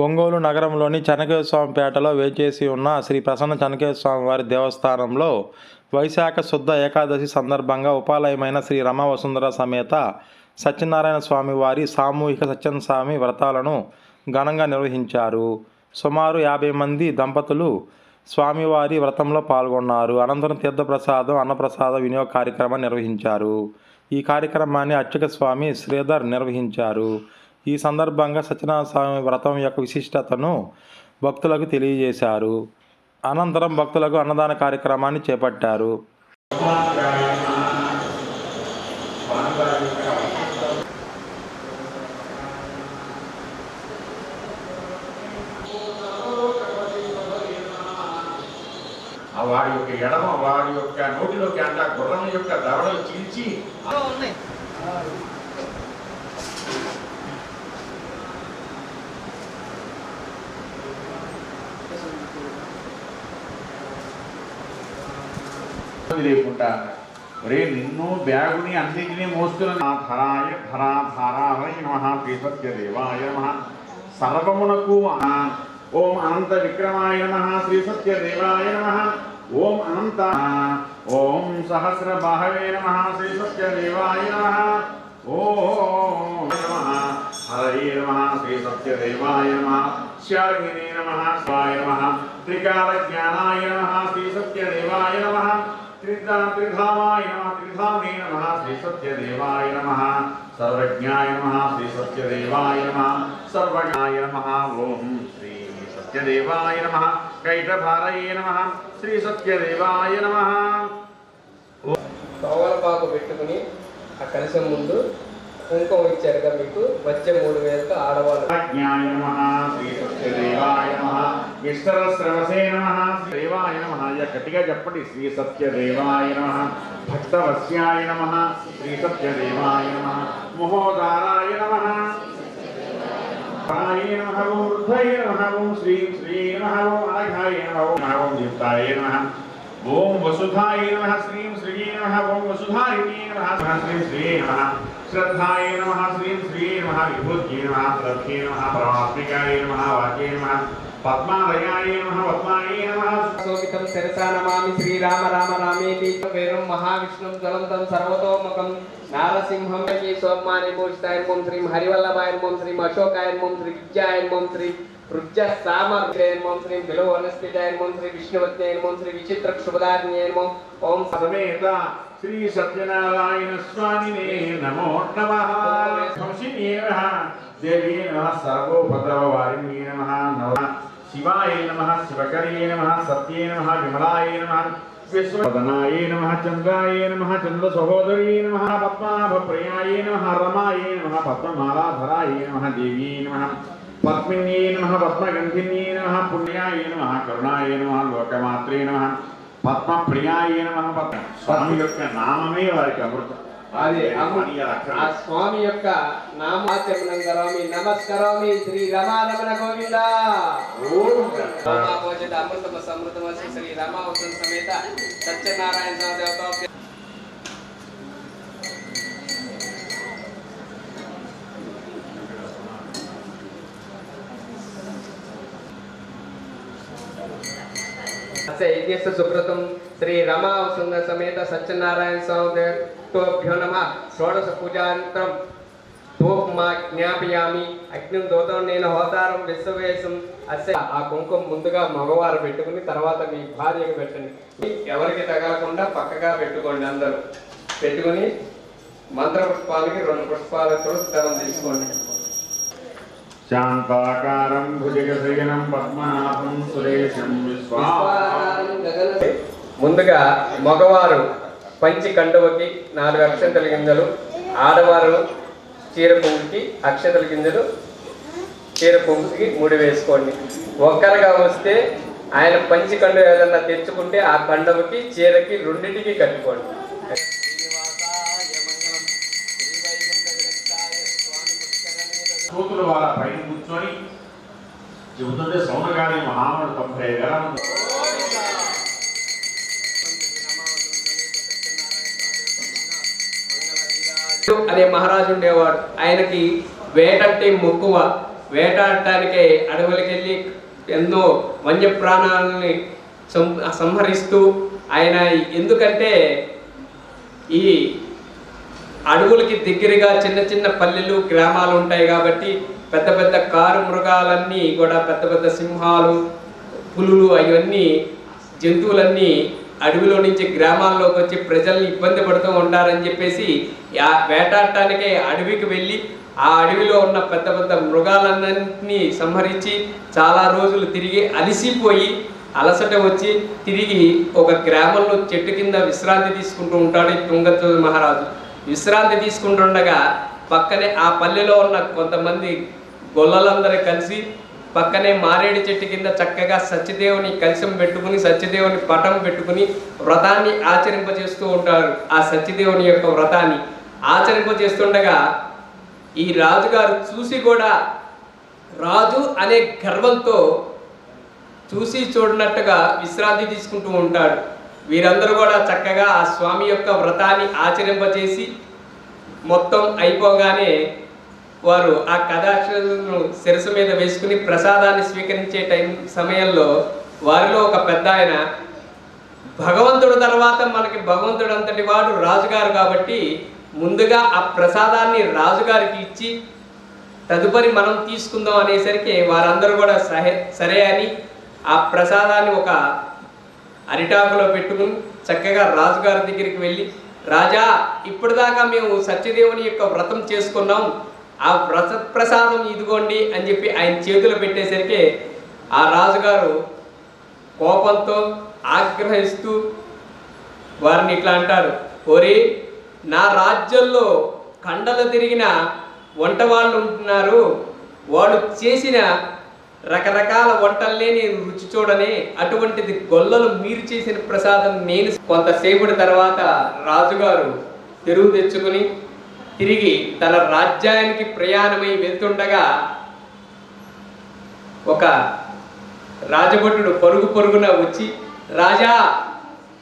ఒంగోలు నగరంలోని పేటలో వేచేసి ఉన్న శ్రీ ప్రసన్న స్వామి వారి దేవస్థానంలో వైశాఖ శుద్ధ ఏకాదశి సందర్భంగా ఉపాలయమైన శ్రీ రమ వసుంధర సమేత సత్యనారాయణ స్వామి వారి సామూహిక సత్యనస్వామి స్వామి వ్రతాలను ఘనంగా నిర్వహించారు. సుమారు యాభై మంది దంపతులు స్వామివారి వ్రతంలో పాల్గొన్నారు. అనంతరం తీర్థప్రసాదం అన్నప్రసాద వినియోగ కార్యక్రమాన్ని నిర్వహించారు. ఈ కార్యక్రమాన్ని అర్చక స్వామి శ్రీధర్ నిర్వహించారు. ఈ సందర్భంగా సత్యనారాయణ స్వామి వ్రతం యొక్క విశిష్టతను భక్తులకు తెలియజేశారు. అనంతరం భక్తులకు అన్నదాన కార్యక్రమాన్ని చేపట్టారు. ఆ వాడి యొక్క ఎడమ వాడి యొక్క నోటిలోకి అంట గుర్రం యొక్క దవడలు చీల్చి లేకుండా ఒరే నిన్ను బ్యాగుని అన్నింటినీ మోస్తున్న నా ధరాయ ధరా నమ శ్రీసత్య దేవాయ నమ. సర్వమునకు ఓం అనంత విక్రమాయ నమ శ్రీసత్య దేవాయ నమ. ఓం అనంత ఓం సహస్ర బాహవే నమ శ్రీసత్య దేవాయ నమ. ఓం నమ హరయే నమ శ్రీసత్య దేవాయ నమ. శాలినే నమ స్వాయ నమ. త్రికాల జ్ఞానాయ నమ శ్రీసత్య దేవాయ త్రిదా త్రిధామాయ నమ త్రిధామే నమ శ్రీసత్యదేవాయ నమ సర్వజ్ఞాయ నమ శ్రీసత్యదేవాయ నమ సర్వజ్ఞాయ నమ ఓం శ్రీ సత్యదేవాయ నమ కైటభారయే నమ శ్రీసత్యదేవాయ నమ. తోవలపాకు పెట్టుకుని ఆ కలశం ముందు కుంకుమ ఇచ్చారుగా మీకు వచ్చే మూడు వేలకు ఆడవాళ్ళు. జ్ఞాయ నమ శ్రీసత్యదేవాయ నమ దేవాయ నమ ఇక గట్టిగా చెప్పండి. శ్రీ సత్యదేవాయ నమ భక్తవస్యాయ నమ శ్రీ సత్యదేవాయ నమ మహోదారాయ నమ. ాయ నమ ఓం వృద్ధాయ నమ ఓం శ్రీం శ్రీ నమ ఓం నమ ఓం నమ ఓం వసుధాయ నమ శ్రీం శ్రీ నమ ఓం నమ శ్రీం శ్రీ నమ. శ్రద్ధాయ నమ శ్రీం శ్రీ నమ విభూత్యై నమ శ్రద్ధే నమ పరమాత్మికాయ నమ వాక్యే నమ పద్మాలయాయ నమ పద్మాయ నమ శోభితం శిరసా నమామి శ్రీరామ రామ రామేతి పేరం మహావిష్ణుం జ్వలంతం సర్వతోముఖం నారసింహం ఈ సోమాని భూషితాయ ఓం శ్రీం హరివల్లభాయ ఓం శ్రీం అశోకాయ ఓం శ్రీ విద్యాయ శ్రీ బిలో వనస్పతియాయ శ్రీ విష్ణువత్యాయ శ్రీ విచిత్ర క్షుభదార్ణ్యాయ ఓం సమేత శ్రీ సత్యనారాయణ స్వామినే నమో నమ. సంశిన్యే నమ దేవీ నమ. సర్వోపద్రవ వారిణ్యే నమ. నమ. శివాయ నమ. శివకర్యే నమ. సత్యే నమ. విమలాయ నమ. విశ్వదనాయ నమ. చంద్రాయ నమ. చంద్ర సహోదరీ నమ. పద్మాభప్రియాయ నమ. రమాయ నమ. పద్మమాలాధరాయ నమ. దేవీ నమ. పద్మిన్యే నమ పద్మగంధిన్యే నమ పుణ్యాయ నమ కరుణాయ నమ లోకమాత్రే నమ పద్మప్రియాయ నమ పద్మ స్వామి యొక్క నామమే వారికి అమృతం అది. ఆ స్వామి యొక్క నామాచరణం కరోమి నమస్కరోమి శ్రీ రమారమణ గోవింద అమృతమ సమృతమసి శ్రీ రమావతం సమేత సత్యనారాయణ దేవతాభ్య అస్య యజ్ఞస్య శ్రీ రమా సుందర సమేత సత్యనారాయణ స్వామి తోభ్యో నమ. షోడశ పూజాంతరం ధూపమా జ్ఞాపయామి అగ్ని దూతం నేను హోతారం విశ్వవేశం. అస్య ఆ కుంకుమ ముందుగా మగవారు పెట్టుకుని తర్వాత మీ భార్యకు పెట్టండి. ఎవరికి తగలకుండా పక్కగా పెట్టుకోండి అందరూ. పెట్టుకుని మంత్ర పుష్పాలకి రెండు పుష్పాలతో స్థలం తీసుకోండి. శాంతాకారం భుజగశయనం పద్మనాభం సురేశం ముందుగా మగవారు పంచి కండువకి నాలుగు అక్షంతల గింజలు ఆడవారు చీర పువ్వుకి అక్షతల గింజలు చీర పువ్వుకి ముడి వేసుకోండి. ఒక్కరుగా వస్తే ఆయన పంచి కండు ఏదన్నా తెచ్చుకుంటే ఆ కండవకి చీరకి రెండింటికి కట్టుకోండి. కూతురు వాళ్ళ పైన కూర్చొని చెబుతుంటే సౌనగాని మహాముడు తొంభై వేల అనే మహారాజు ఉండేవాడు. ఆయనకి వేటంటే మక్కువ. వేటాడటానికి అడవులకెళ్ళి ఎన్నో వన్యప్రాణాలని సం సంహరిస్తూ ఆయన ఎందుకంటే ఈ అడవులకి దగ్గరగా చిన్న చిన్న పల్లెలు గ్రామాలు ఉంటాయి కాబట్టి పెద్ద పెద్ద కారు మృగాలన్నీ కూడా పెద్ద పెద్ద సింహాలు పులులు అవన్నీ జంతువులన్నీ అడవిలో నుంచి గ్రామాల్లోకి వచ్చి ప్రజల్ని ఇబ్బంది పడుతూ ఉంటారని చెప్పేసి ఆ వేటాడటానికే అడవికి వెళ్ళి ఆ అడవిలో ఉన్న పెద్ద పెద్ద మృగాలన్నింటినీ సంహరించి చాలా రోజులు తిరిగి అలసిపోయి అలసట వచ్చి తిరిగి ఒక గ్రామంలో చెట్టు కింద విశ్రాంతి తీసుకుంటూ ఉంటాడు ఈ మహారాజు. విశ్రాంతి తీసుకుంటుండగా పక్కనే ఆ పల్లెలో ఉన్న కొంతమంది గొల్లలందరూ కలిసి పక్కనే మారేడు చెట్టు కింద చక్కగా సత్యదేవుని కలశం పెట్టుకుని సత్యదేవుని పటం పెట్టుకుని వ్రతాన్ని ఆచరింపజేస్తూ ఉంటారు. ఆ సత్యదేవుని యొక్క వ్రతాన్ని ఆచరింపజేస్తుండగా ఈ రాజుగారు చూసి కూడా రాజు అనే గర్వంతో చూసి చూడనట్టుగా విశ్రాంతి తీసుకుంటూ ఉంటాడు. వీరందరూ కూడా చక్కగా ఆ స్వామి యొక్క వ్రతాన్ని ఆచరింపజేసి మొత్తం అయిపోగానే వారు ఆ కథాక్షలను శిరసు మీద వేసుకుని ప్రసాదాన్ని స్వీకరించే టైం సమయంలో వారిలో ఒక పెద్ద ఆయన భగవంతుడు తర్వాత మనకి భగవంతుడు అంతటి వాడు రాజుగారు కాబట్టి ముందుగా ఆ ప్రసాదాన్ని రాజుగారికి ఇచ్చి తదుపరి మనం తీసుకుందాం అనేసరికి వారందరూ కూడా సహే సరే అని ఆ ప్రసాదాన్ని ఒక అరిటాకులో పెట్టుకుని చక్కగా రాజుగారి దగ్గరికి వెళ్ళి రాజా ఇప్పటిదాకా మేము సత్యదేవుని యొక్క వ్రతం చేసుకున్నాం. ఆ వ్రత ప్రసాదం ఇదిగోండి అని చెప్పి ఆయన చేతిలో పెట్టేసరికి ఆ రాజుగారు కోపంతో ఆగ్రహిస్తూ వారిని ఇట్లా అంటారు ఓరి నా రాజ్యంలో కండలు తిరిగిన వంట వాళ్ళు ఉంటున్నారు. వాళ్ళు చేసిన రకరకాల వంటల్నే నేను రుచి చూడని అటువంటిది గొల్లలు మీరు చేసిన ప్రసాదం నేను కొంతసేపటి తర్వాత రాజుగారు తెరువు తెచ్చుకుని తిరిగి తన రాజ్యానికి ప్రయాణమై వెళ్తుండగా ఒక రాజభటుడు పరుగు పరుగున వచ్చి రాజా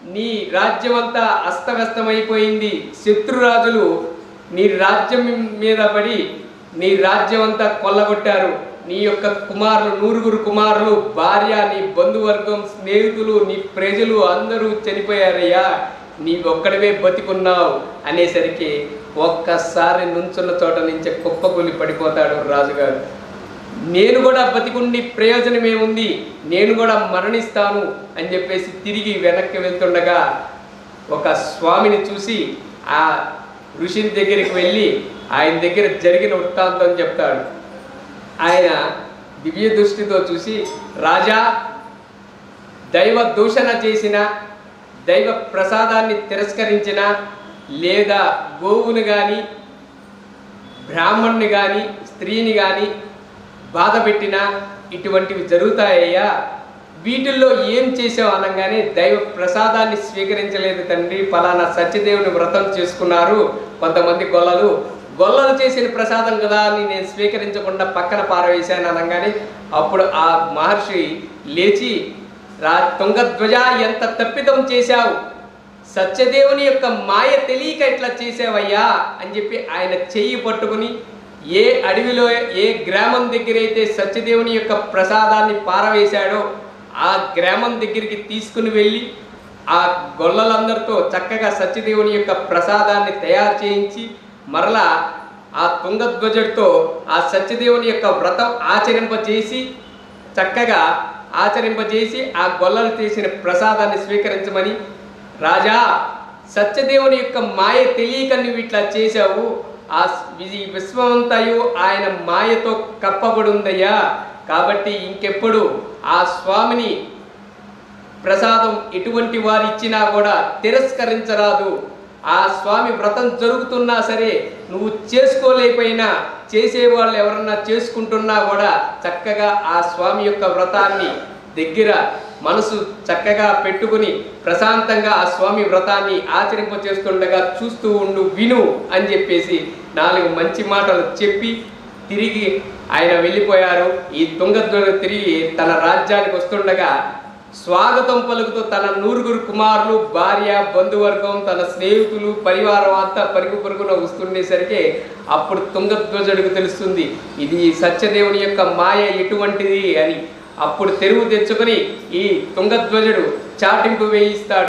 నీ రాజ్యం అంతా అస్తవ్యస్తమైపోయింది. శత్రురాజులు నీ రాజ్యం మీద పడి నీ రాజ్యం అంతా కొల్లగొట్టారు. నీ యొక్క కుమారులు నూరుగురు కుమారులు భార్య నీ బంధువర్గం స్నేహితులు నీ ప్రజలు అందరూ చనిపోయారయ్యా. నీ ఒక్కడివే బతికున్నావు. అనేసరికి ఒక్కసారి నుంచున్న చోట నుంచి కుప్పకూలి పడిపోతాడు రాజుగారు. నేను కూడా బతికుండి ప్రయోజనం ఏముంది నేను కూడా మరణిస్తాను అని చెప్పేసి తిరిగి వెనక్కి వెళ్తుండగా ఒక స్వామిని చూసి ఆ ఋషిని దగ్గరికి వెళ్ళి ఆయన దగ్గర జరిగిన వృత్తాంతం చెప్తాడు. ఆయన దివ్య దృష్టితో చూసి రాజా దైవ దూషణ చేసిన దైవ ప్రసాదాన్ని తిరస్కరించిన లేదా గోవును కానీ బ్రాహ్మణ్ణి కానీ స్త్రీని కానీ బాధ పెట్టినా ఇటువంటివి జరుగుతాయ్యా? వీటిల్లో ఏం చేసావు అనగానే దైవ ప్రసాదాన్ని స్వీకరించలేదు తండ్రి. ఫలానా సత్యదేవుని వ్రతం చేసుకున్నారు కొంతమంది గొల్లలు. గొల్లలు చేసిన ప్రసాదం కదా అని నేను స్వీకరించకుండా పక్కన పారవేశాను అనగానే అప్పుడు ఆ మహర్షి లేచి రా తుంగధ్వజ ఎంత తప్పిదం చేశావు? సత్యదేవుని యొక్క మాయ తెలియక ఇట్లా చేసావయ్యా అని చెప్పి ఆయన చెయ్యి పట్టుకుని ఏ అడవిలో ఏ గ్రామం దగ్గర అయితే సత్యదేవుని యొక్క ప్రసాదాన్ని పారవేశాడో ఆ గ్రామం దగ్గరికి తీసుకుని వెళ్ళి ఆ గొల్లలందరితో చక్కగా సత్యదేవుని యొక్క ప్రసాదాన్ని తయారు చేయించి మరలా ఆ తుంగధ్వజుడితో ఆ సత్యదేవుని యొక్క వ్రతం ఆచరింపజేసి చక్కగా ఆచరింపజేసి ఆ గొల్లలు చేసిన ప్రసాదాన్ని స్వీకరించమని రాజా సత్యదేవుని యొక్క మాయ తెలియక నువ్వు ఇట్లా చేశావు. ఆ వి- విశ్వమంతయు ఆయన మాయతో కప్పబడుందయ్యా. కాబట్టి ఇంకెప్పుడు ఆ స్వామిని ప్రసాదం ఎటువంటి వారు ఇచ్చినా కూడా తిరస్కరించరాదు. ఆ స్వామి వ్రతం జరుగుతున్నా సరే నువ్వు చేసుకోలేకపోయినా చేసేవాళ్ళు ఎవరన్నా చేసుకుంటున్నా కూడా చక్కగా ఆ స్వామి యొక్క వ్రతాన్ని దగ్గర మనసు చక్కగా పెట్టుకుని ప్రశాంతంగా ఆ స్వామి వ్రతాన్ని ఆచరింప చేస్తుండగా చూస్తూ ఉండు విను అని చెప్పేసి నాలుగు మంచి మాటలు చెప్పి తిరిగి ఆయన వెళ్ళిపోయారు. ఈ తుంగధ్వజ తిరిగి తన రాజ్యానికి వస్తుండగా స్వాగతం పలుకుతూ తన నూరుగురు కుమారులు భార్య బంధువర్గం తన స్నేహితులు పరివారం అంతా పరుగు పరుగున వస్తుండేసరికి అప్పుడు తుంగధ్వజుడికి తెలుస్తుంది ఇది సత్యదేవుని యొక్క మాయ ఎటువంటిది అని. అప్పుడు తెరువు తెచ్చుకొని ఈ తుంగధ్వజుడు చాటింపు వేయిస్తాడు.